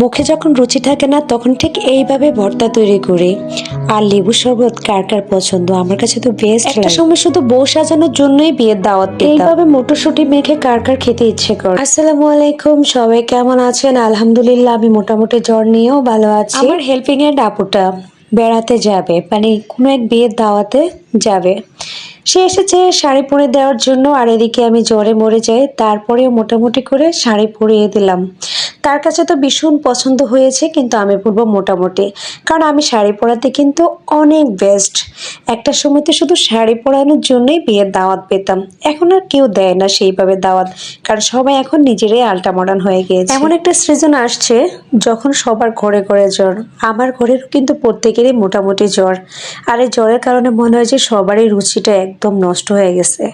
মুখে যখন রুচি থাকে না তখন ঠিক এইভাবে ভর্তা তৈরি করি। আর লেবু শরবত কার কার পছন্দ? আমার কাছে তো বেস্ট একটা সময় শুধু বউ সাজানোর জন্যই বিয়ের দাওয়াত এইভাবে মটরশুঁটি মেখে কার কার খেতে ইচ্ছে করে? আসসালামু আলাইকুম সবাই কেমন আছেন? আলহামদুলিল্লাহ আমি মোটামুটি জ্বর নিয়েও ভালো আছি। আমার হেল্পিং এর ডাপুটা বেড়াতে যাবে মানে কোনো এক বিয়ের দাওয়াতে যাবে। সে এসেছে শাড়ি পরে দেওয়ার জন্য আর এদিকে আমি জ্বরে মরে যাই তারপরেও মোটামুটি করে শাড়ি পরিয়ে দিলাম। তার কাছে তো ভীষণ পছন্দ হয়েছে, কিন্তু আমি পরবো মোটামুটি। কারণ আমি শাড়ি পরাতে কিন্তু অনেক বেস্ট একটা সময় তো শুধু শাড়ি পরানোর জন্যই বিয়ের দাওয়াত পেতাম। এখন আর কেউ দেয় না সেইভাবে দাওয়াত, কারণ সবাই এখন নিজেরাই আলটা মডার্ন হয়ে গিয়েছে। এমন একটা সিজন আসছে যখন সবার ঘরে ঘরে জ্বর। আমার ঘরেরও কিন্তু প্রত্যেকেরই মোটামুটি জ্বর। আর এই জ্বরের কারণে মনে হয় যে সবারই রুচিটা একদম নষ্ট হয়ে গেছে।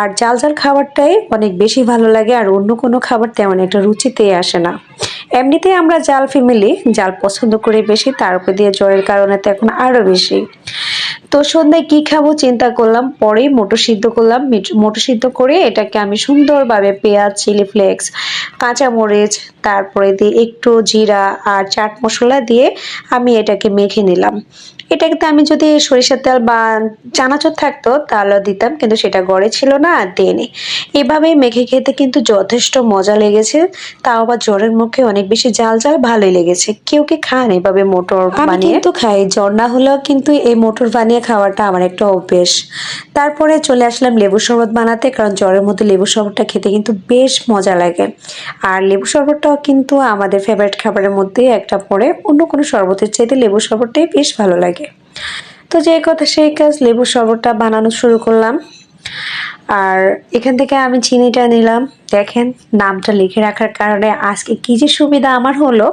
আর জাল জাল খাবারটাই অনেক বেশি ভালো লাগে, আর অন্য কোনো খাবার তেমন একটা রুচিতেই আসে না। এমনিতে আমরা জাল ফ্যামিলি জাল পছন্দ করি বেশি, তার উপর দিয়ে জ্বরের কারণে তো এখন আরও বেশি। তো সন্ধ্যায় কি খাব চিন্তা করলাম, পরেই মোটর সিদ্ধ করলাম, মিট- সিদ্ধ করে এটাকে আমি সুন্দরভাবে পেঁয়াজ, চিলি ফ্লেক্স, কাঁচামরিচ তারপরে দিয়ে একটু জিরা আর চাট মশলা দিয়ে আমি এটাকে মেখে নিলাম। এটাকে আমি যদি সরিষার তেল বা চানাচুর থাকতো তাহলে দিতাম কিন্তু সেটা গড়ে ছিল না আর দিইনি এভাবে মেখে খেতে কিন্তু যথেষ্ট মজা লেগেছে। তাও আবার জ্বরের মুখে অনেক বেশি জাল জাল ভালোই লেগেছে। কেউ কি খান এভাবে মোটর বানিয়ে? তো খাই। জ্বর না হলেও কিন্তু এই মোটর বানিয়ে খাওয়াটা আমার একটা অভ্যেস। তারপরে চলে আসলাম লেবু শরবত বানাতে কারণ জ্বরের মধ্যে লেবু শরবতটা খেতে কিন্তু বেশ মজা লাগে। আর লেবু শরবতটাও কিন্তু আমাদের ফেভারিট খাবারের মধ্যে একটা পড়ে। অন্য কোনো শরবতের চাইতে লেবু শরবতটাই বেশ ভালো লাগে। তো যে কথা, সেই কাজ লেবু শরবতটা বানানো শুরু করলাম। আর এখান থেকে আমি চিনিটা নিলাম। দেখেন, নামটা লিখে রাখার কারণে আজকে কি যে সুবিধা আমার হলো।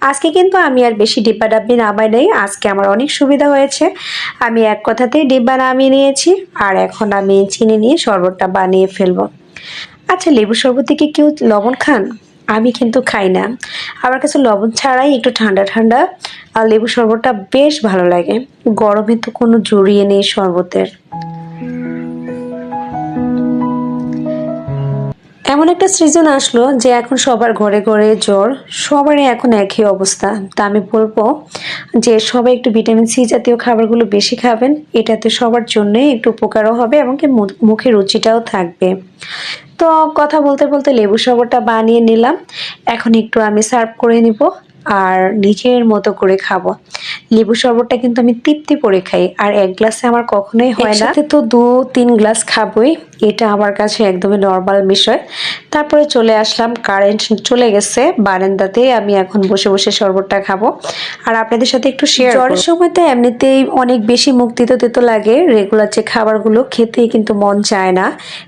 আজকে কিন্তু আমি আর বেশি ডিব্বা ডাব্বি নামাই নেই। আজকে আমার অনেক সুবিধা হয়েছে। আমি এক কথাতেই ডিব্বা নামিয়ে নিয়েছি। আর এখন আমি চিনি নিয়ে শরবতটা বানিয়ে ফেলব। আচ্ছা লেবু শরবত থেকে কেউ লবণ খান? আমি কিন্তু খাই না। আমার কাছে লবণ ছাড়াই একটু ঠান্ডা ঠান্ডা, আর লেবু শরবতটা বেশ ভালো লাগে। গরমে তো কোনো জড়িয়ে নেই শরবতের। এমন একটা সিজন আসলো যে এখন সবার ঘরে ঘরে জ্বর, সবারই এখন একই অবস্থা। তা আমি বলব যে সবাই একটু ভিটামিন সি জাতীয় খাবারগুলো বেশি খাবেন। এটাতে সবার জন্য একটু উপকারও হবে এবং কি মু- মুখে রুচিটাও থাকবে। তো কথা বলতে বলতে লেবু শরবতটা বানিয়ে নিলাম। এখন একটু আমি সার্ভ করে নিব আর নিজের মতো করে খাব। লেবু শরবতটা কিন্তু আমি তৃপ্তি করে খাই। আর এক গ্লাসে আমার কখনোই হয় না। তো দু তিন গ্লাস খাবই। এটা আমার কাছে একদমই নর্মাল বিষয়। তারপরে চলে আসলাম কারেন্ট চলে গেছে। বারান্দাতে আমি এখন বসে বসে শরবতটা খাব। আর আপনাদের সাথে একটু শেয়ার জ্বরের সময় তো এমনিতেই অনেক বেশি মুখ দিতে দিতে লাগে। রেগুলার যে খাবারগুলো খেতেই কিন্তু মন চায় না।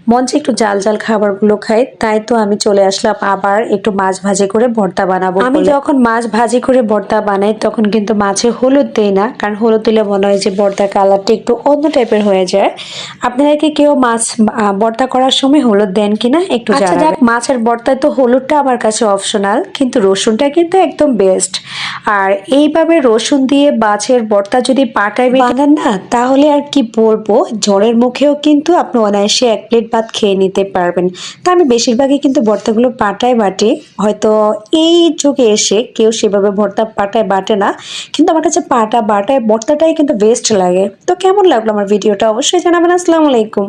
মন চায় একটু জাল জাল খাবারগুলো খাই তাই তো আমি চলে আসলাম আবার একটু মাছ ভাজি করে ভর্তা বানাবো আমি যখন মাছ ভাজি করে ভর্তা বানাই তখন কিন্তু মাছে হলুদ দেই না কারণ হলুদ দিলে মনে হয় যে ভর্তার কালারটা একটু অন্য টাইপের হয়ে যায়। আপনারা কি কেউ মাছ ভর্তা করার সময় হলুদ দেন কিনা একটু আচ্ছা যাক মাছের ভর্তায় তো হলুদটা আমার কাছে অপশনাল কিন্তু রসুনটা কিন্তু একদম বেস্ট আর এইভাবে রসুন দিয়ে মাছের ভর্তা যদি পাটায় বানান না তাহলে আর কি বলব? জ্বরের মুখেও কিন্তু আপনি অনায়াসে এক প্লেট ভাত খেয়ে নিতে পারবেন। তা আমি বেশিরভাগই কিন্তু ভর্তাগুলো পাটায় বাটি। হয়তো এই যুগে এসে কেউ সেভাবে ভর্তা পাটায় বাটে না কিন্তু আমার কাছে পাটা, বাটায়, বর্তাটাই কিন্তু বেস্ট লাগে। তো কেমন লাগল আমার ভিডিওটা অবশ্যই জানাবেন। আসসালামু আলাইকুম।